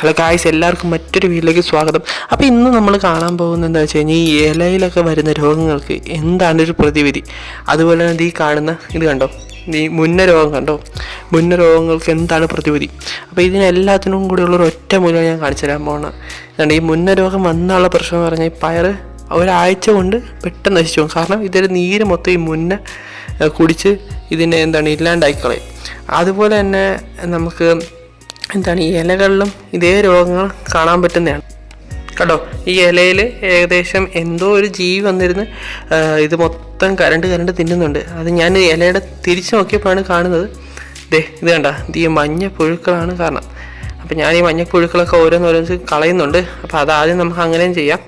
Hello guys എല്ലാവർക്കും മറ്റൊരു വീട്ടിലേക്ക് സ്വാഗതം. അപ്പോൾ ഇന്ന് നമ്മൾ കാണാൻ പോകുന്നത് എന്താ വെച്ച് കഴിഞ്ഞാൽ ഈ ഇലയിലൊക്കെ വരുന്ന രോഗങ്ങൾക്ക് എന്താണ് ഒരു പ്രതിവിധി? അതുപോലെ തന്നെ ഈ കാണുന്ന ഇത് കണ്ടോ? ഈ മുന്ന രോഗം കണ്ടോ? മുന്ന രോഗങ്ങൾക്ക് എന്താണ് പ്രതിവിധി? അപ്പോൾ ഇതിനെല്ലാത്തിനും കൂടിയുള്ള ഒരു ഒറ്റ മൂലം ഞാൻ കാണിച്ചു തരാൻ പോകണം കാരണം ഈ മുന്ന രോഗം വന്നുള്ള പ്രശ്നം എന്ന് പറഞ്ഞാൽ ഈ പയർ ഒരാഴ്ച കൊണ്ട് പെട്ടെന്ന് നശിച്ചു പോകും. കാരണം ഇതിന്റെ നീര് മൊത്തം ഈ മുന്ന കുടിച്ച് ഇതിനെ എന്താണ് ഇല്ലാണ്ടായിക്കളയും. അതുപോലെ തന്നെ നമുക്ക് എന്താണ് ഈ ഇലകളിലും ഇതേ രോഗങ്ങൾ കാണാൻ പറ്റുന്നതാണ്. കേട്ടോ ഈ ഇലയിൽ ഏകദേശം എന്തോ ഒരു ജീവി വന്നിരുന്ന് ഇത് മൊത്തം കരണ്ട് കരണ്ട് തിന്നുന്നുണ്ട്. അത് ഞാൻ ഇലയുടെ തിരിച്ചു നോക്കിയപ്പോഴാണ് കാണുന്നത്. ദേ ഇത് കണ്ട? ഇത് ഈ മഞ്ഞ പുഴുക്കളാണ് കാരണം. അപ്പം ഞാൻ ഈ മഞ്ഞ പുഴുക്കളൊക്കെ ഓരോന്നോരോന്ന് കളയുന്നുണ്ട്. അപ്പോൾ അതാദ്യം നമുക്ക് അങ്ങനെയും ചെയ്യാം.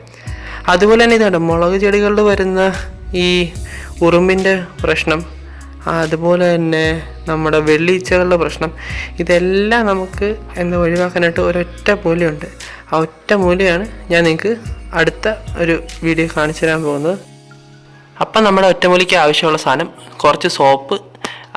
അതുപോലെ തന്നെ ഇതാണ് മുളക് ചെടികളിൽ വരുന്ന ഈ ഉറുമ്പിന്റെ പ്രശ്നം. അതുപോലെ തന്നെ നമ്മുടെ വെള്ളീച്ചകളുടെ പ്രശ്നം. ഇതെല്ലാം നമുക്ക് എന്താ ഒഴിവാക്കാനായിട്ട് ഒരൊറ്റ മൂലയുണ്ട് ആ ഒറ്റ മൂലയാണ് ഞാൻ നിങ്ങൾക്ക് അടുത്ത ഒരു വീഡിയോ കാണിച്ചു തരാൻ പോകുന്നത്. അപ്പം നമ്മുടെ ഒറ്റമൂലിക്ക് ആവശ്യമുള്ള സാധനം കുറച്ച് സോപ്പ്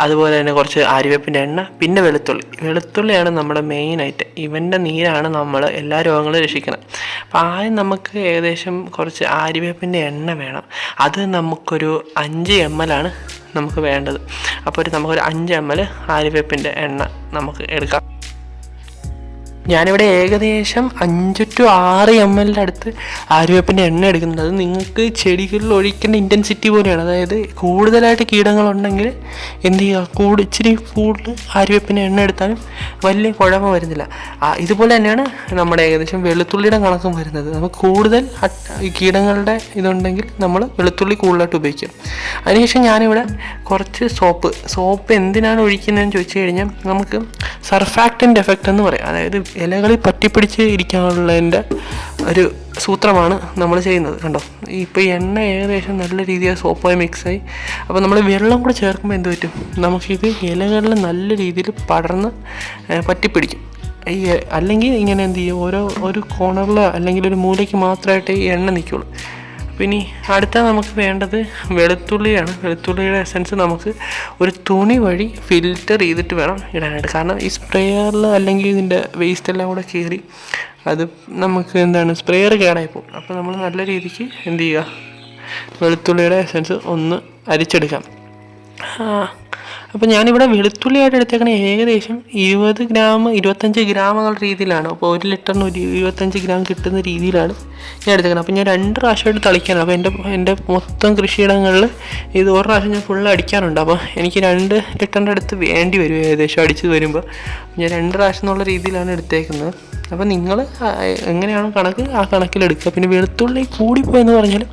അതുപോലെ തന്നെ കുറച്ച് ആര്യവേപ്പിന്റെ എണ്ണ പിന്നെ വെളുത്തുള്ളി. വെളുത്തുള്ളിയാണ് നമ്മുടെ മെയിനായിട്ട് ഇവന്റെ നീരാണ് നമ്മൾ എല്ലാ രോഗങ്ങളും രക്ഷിക്കുന്നത്. അപ്പോൾ ആദ്യം നമുക്ക് ഏകദേശം കുറച്ച് ആര്യവേപ്പിന്റെ എണ്ണ വേണം. അത് നമുക്കൊരു അഞ്ച് എം ആണ്. നമുക്ക് വേണ്ടത്. അപ്പോൾ ഒരു നമുക്കൊരു അഞ്ച് എം എൽ ആര്യവേപ്പിന്റെ എണ്ണ നമുക്ക് എടുക്കാം. ഞാനിവിടെ ഏകദേശം അഞ്ച് ടു ആറ് എം എല്ലിന്റെ അടുത്ത് ആര്യവേപ്പിന്റെ എണ്ണ എടുക്കുന്നത്. അത് നിങ്ങൾക്ക് ചെടികളിൽ ഒഴിക്കേണ്ട ഇന്റൻസിറ്റി പോലെയാണ്. അതായത് കൂടുതലായിട്ട് കീടങ്ങളുണ്ടെങ്കിൽ എന്ത് ചെയ്യുക? കൂട് ഇച്ചിരി കൂടുതൽ ആര്യവേപ്പിന്റെ എണ്ണ എടുത്താലും വലിയ കുഴപ്പം വരുന്നില്ല. ഇതുപോലെ തന്നെയാണ് നമ്മുടെ ഏകദേശം വെളുത്തുള്ളിയുടെ കണക്കും വരുന്നത്. നമുക്ക് കൂടുതൽ കീടങ്ങളുടെ ഇതുണ്ടെങ്കിൽ നമ്മൾ വെളുത്തുള്ളി കൂടുതലായിട്ട് ഉപയോഗിക്കും അതിനുശേഷം ഞാനിവിടെ കുറച്ച് സോപ്പ്. സോപ്പ് എന്തിനാണ് ഒഴിക്കുന്നതെന്ന് ചോദിച്ചു കഴിഞ്ഞാൽ നമുക്ക് സർഫാക്റ്റന്റ് എഫക്റ്റ് എന്ന് പറയാം. അതായത് ഇലകളിൽ പറ്റിപ്പിടിച്ച് ഇരിക്കാനുള്ളതിന്റെ ഒരു സൂത്രമാണ് നമ്മൾ ചെയ്യുന്നത് കണ്ടോ? ഇപ്പോൾ എണ്ണ ഏകദേശം നല്ല രീതിയിൽ സോപ്പായി മിക്സായി അപ്പോൾ നമ്മൾ വെള്ളം കൂടെ ചേർക്കുമ്പോൾ എന്ത് പറ്റും? നമുക്കിത് ഇലകളിൽ നല്ല രീതിയിൽ പടർന്ന് പറ്റിപ്പിടിക്കും. ഈ അല്ലെങ്കിൽ ഇങ്ങനെ എന്ത് ചെയ്യും? ഓരോ ഒരു കോണറിൽ അല്ലെങ്കിൽ ഒരു മൂലയ്ക്ക് മാത്രമായിട്ട് ഈ എണ്ണ നിൽക്കുള്ളൂ. പിന്നെ അടുത്ത നമുക്ക് വേണ്ടത് വെളുത്തുള്ളിയാണ്. വെളുത്തുള്ളിയുടെ എസൻസ് നമുക്ക് ഒരു തുണി വഴി ഫിൽറ്റർ ചെയ്തിട്ട് വേണം ഇടാനായിട്ട്. കാരണം ഈ സ്പ്രേയറിൽ അല്ലെങ്കിൽ ഇതിന്റെ വേസ്റ്റ് എല്ലാം കൂടെ കയറി അത് നമുക്ക് എന്താണ് സ്പ്രേയർ കേടായി പോകും. അപ്പോൾ നമ്മൾ നല്ല രീതിക്ക് എന്ത് ചെയ്യുക? വെളുത്തുള്ളിയുടെ എസൻസ് ഒന്ന് അരിച്ചെടുക്കാം. അപ്പോൾ ഞാനിവിടെ വെളുത്തുള്ളിയായിട്ട് എടുത്തേക്കണ ഏകദേശം ഇരുപത് ഗ്രാം ഇരുപത്തഞ്ച് ഗ്രാമുകൾ രീതിയിലാണ്. അപ്പോൾ ഒരു ലിറ്ററിന് ഒരു ഇരുപത്തഞ്ച് ഗ്രാം കിട്ടുന്ന രീതിയിലാണ് ഞാൻ എടുത്തേക്കുന്നത് അപ്പോൾ ഞാൻ രണ്ട് പ്രാവശ്യമായിട്ട് തളിക്കാനാണ് അപ്പോൾ എന്റെ എന്റെ മൊത്തം കൃഷിയിടങ്ങളിൽ ഇത് ഒരു പ്രാവശ്യം ഞാൻ ഫുള്ള് അടിക്കാനുണ്ട് അപ്പോൾ എനിക്ക് രണ്ട് ലിറ്ററിന്റെ അടുത്ത് വേണ്ടി വരും ഏകദേശം അടിച്ച് വരുമ്പോൾ ഞാൻ രണ്ട് പ്രാവശ്യം എന്നുള്ള രീതിയിലാണ് എടുത്തേക്കുന്നത്. അപ്പോൾ നിങ്ങൾ എങ്ങനെയാണോ കണക്ക്? ആ കണക്കിലെടുക്കുക. പിന്നെ വെളുത്തുള്ളി കൂടിപ്പോയെന്ന് പറഞ്ഞാൽ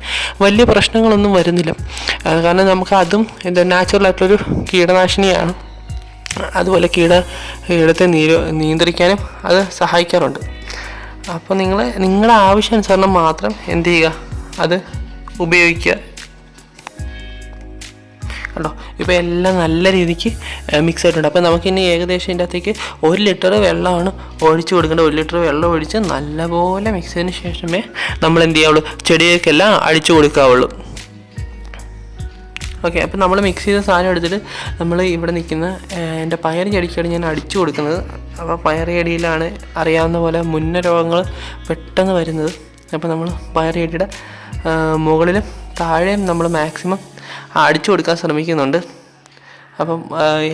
വലിയ പ്രശ്നങ്ങളൊന്നും വരുന്നില്ല. ആ, കാരണം നമുക്ക് അതും എന്താ നാച്ചുറൽ ആയിട്ടുള്ളൊരു കീടനാശിനിയാണ്. അതുപോലെ കീട കീടത്തെ നീര നിയന്ത്രിക്കാനും അത് സഹായിക്കാറുണ്ട്. അപ്പോൾ നിങ്ങൾ നിങ്ങളുടെ ആവശ്യാനുസരണം മാത്രം എന്ത് ചെയ്യുക? അത് ഉപയോഗിക്കുക. കണ്ടോ? ഇപ്പോൾ എല്ലാം നല്ല രീതിക്ക് മിക്സ് ആയിട്ടുണ്ട്. അപ്പോൾ നമുക്കിനി ഏകദേശം ഇതിന്റെ അകത്തേക്ക് ഒരു ലിറ്റർ വെള്ളമാണ് ഒഴിച്ച് കൊടുക്കേണ്ടത്. ഒരു ലിറ്റർ വെള്ളം ഒഴിച്ച് നല്ലപോലെ മിക്സ് ചെയ്തതിന് ശേഷമേ നമ്മൾ എന്ത് ചെയ്യാവുള്ളൂ? ചെടികൾക്കെല്ലാം അടിച്ചു കൊടുക്കാവുള്ളൂ. ഓക്കെ അപ്പോൾ നമ്മൾ മിക്സ് ചെയ്ത സാധനം എടുത്തിട്ട് നമ്മൾ ഇവിടെ നിൽക്കുന്ന എന്റെ പയർ ചെടിക്കാണ് ഞാൻ അടിച്ചു കൊടുക്കുന്നത്. അപ്പോൾ പയർ ചെടിയിലാണ് അറിയാവുന്ന പോലെ മുന്ന രോഗങ്ങൾ പെട്ടെന്ന് വരുന്നത്. അപ്പോൾ നമ്മൾ പയർ ചെടിയുടെ മുകളിലും താഴെയും നമ്മൾ മാക്സിമം അടിച്ചു കൊടുക്കാൻ ശ്രമിക്കുന്നുണ്ട്. അപ്പം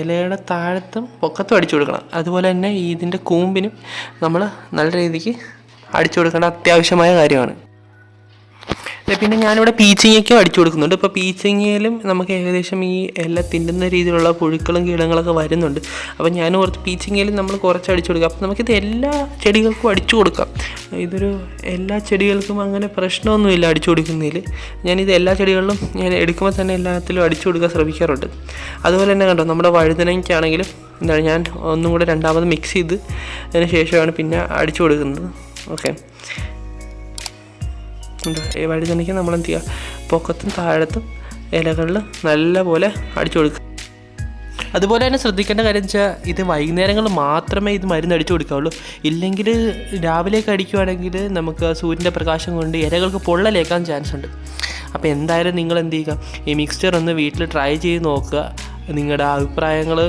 ഇലയുടെ താഴത്തും പൊക്കത്തും അടിച്ചു കൊടുക്കണം. അതുപോലെ തന്നെ ഇതിന്റെ കൂമ്പിനും നമ്മൾ നല്ല രീതിക്ക് അടിച്ചു കൊടുക്കേണ്ട അത്യാവശ്യമായ കാര്യമാണ്. പിന്നെ ഞാനിവിടെ പീച്ചിങ്ങയ്ക്കും അടിച്ചു കൊടുക്കുന്നുണ്ട്. ഇപ്പോൾ പീച്ചിങ്ങയിലും നമുക്ക് ഏകദേശം ഈ എല്ലാം തിന്നുന്ന രീതിയിലുള്ള പുഴുക്കളും കീടങ്ങളൊക്കെ വരുന്നുണ്ട്. അപ്പോൾ ഞാൻ ഓർത്ത് പീച്ചിങ്ങയിലും നമ്മൾ കുറച്ച് അടിച്ചു കൊടുക്കാം. അപ്പോൾ നമുക്കിത് എല്ലാ ചെടികൾക്കും അടിച്ചു കൊടുക്കാം. ഇതൊരു എല്ലാ ചെടികൾക്കും അങ്ങനെ പ്രശ്നമൊന്നുമില്ല അടിച്ചു കൊടുക്കുന്നതിൽ. ഞാനിത് എല്ലാ ചെടികളിലും ഞാൻ എടുക്കുമ്പോൾ തന്നെ എല്ലാത്തിലും അടിച്ചു കൊടുക്കാൻ ശ്രമിക്കാറുണ്ട്. അതുപോലെ തന്നെ കണ്ടോ നമ്മുടെ വഴുതനയ്ക്കാണെങ്കിലും എന്താണ് ഞാൻ ഒന്നും കൂടെ രണ്ടാമത് മിക്സ് ചെയ്ത് അതിന് ശേഷമാണ് പിന്നെ അടിച്ചു കൊടുക്കുന്നത്. ഓക്കെ എന്താ ഈ വഴുതനയ്ക്ക് നമ്മൾ എന്ത് ചെയ്യുക പൊക്കത്തും താഴത്തും ഇലകളിൽ നല്ലപോലെ അടിച്ചു കൊടുക്കുക. അതുപോലെ തന്നെ ശ്രദ്ധിക്കേണ്ട കാര്യം വെച്ചാൽ ഇത് വൈകുന്നേരങ്ങളിൽ മാത്രമേ ഇത് മരുന്ന് അടിച്ചു കൊടുക്കാവുള്ളൂ. ഇല്ലെങ്കിൽ രാവിലെയൊക്കെ അടിക്കുവാണെങ്കിൽ നമുക്ക് സൂര്യന്റെ പ്രകാശം കൊണ്ട് ഇലകൾക്ക് പൊള്ളലേക്കാൻ ചാൻസ് ഉണ്ട്. അപ്പോൾ എന്തായാലും നിങ്ങൾ എന്ത് ചെയ്യുക? ഈ മിക്സ്ചർ ഒന്ന് വീട്ടിൽ ട്രൈ ചെയ്ത് നോക്കുക. നിങ്ങളുടെ അഭിപ്രായങ്ങൾ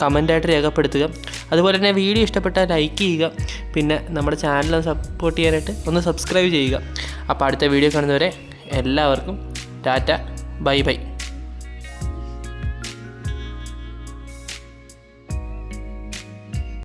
കമന്റായിട്ട് രേഖപ്പെടുത്തുക. അതുപോലെ തന്നെ വീഡിയോ ഇഷ്ടപ്പെട്ടാൽ ലൈക്ക് ചെയ്യുക. പിന്നെ നമ്മുടെ ചാനൽ സപ്പോർട്ട് ചെയ്യാനായിട്ട് ഒന്ന് സബ്സ്ക്രൈബ് ചെയ്യുക. അപ്പോൾ അടുത്ത വീഡിയോ കാണുന്നവരെ എല്ലാവർക്കും ടാറ്റ ബൈ ബൈ.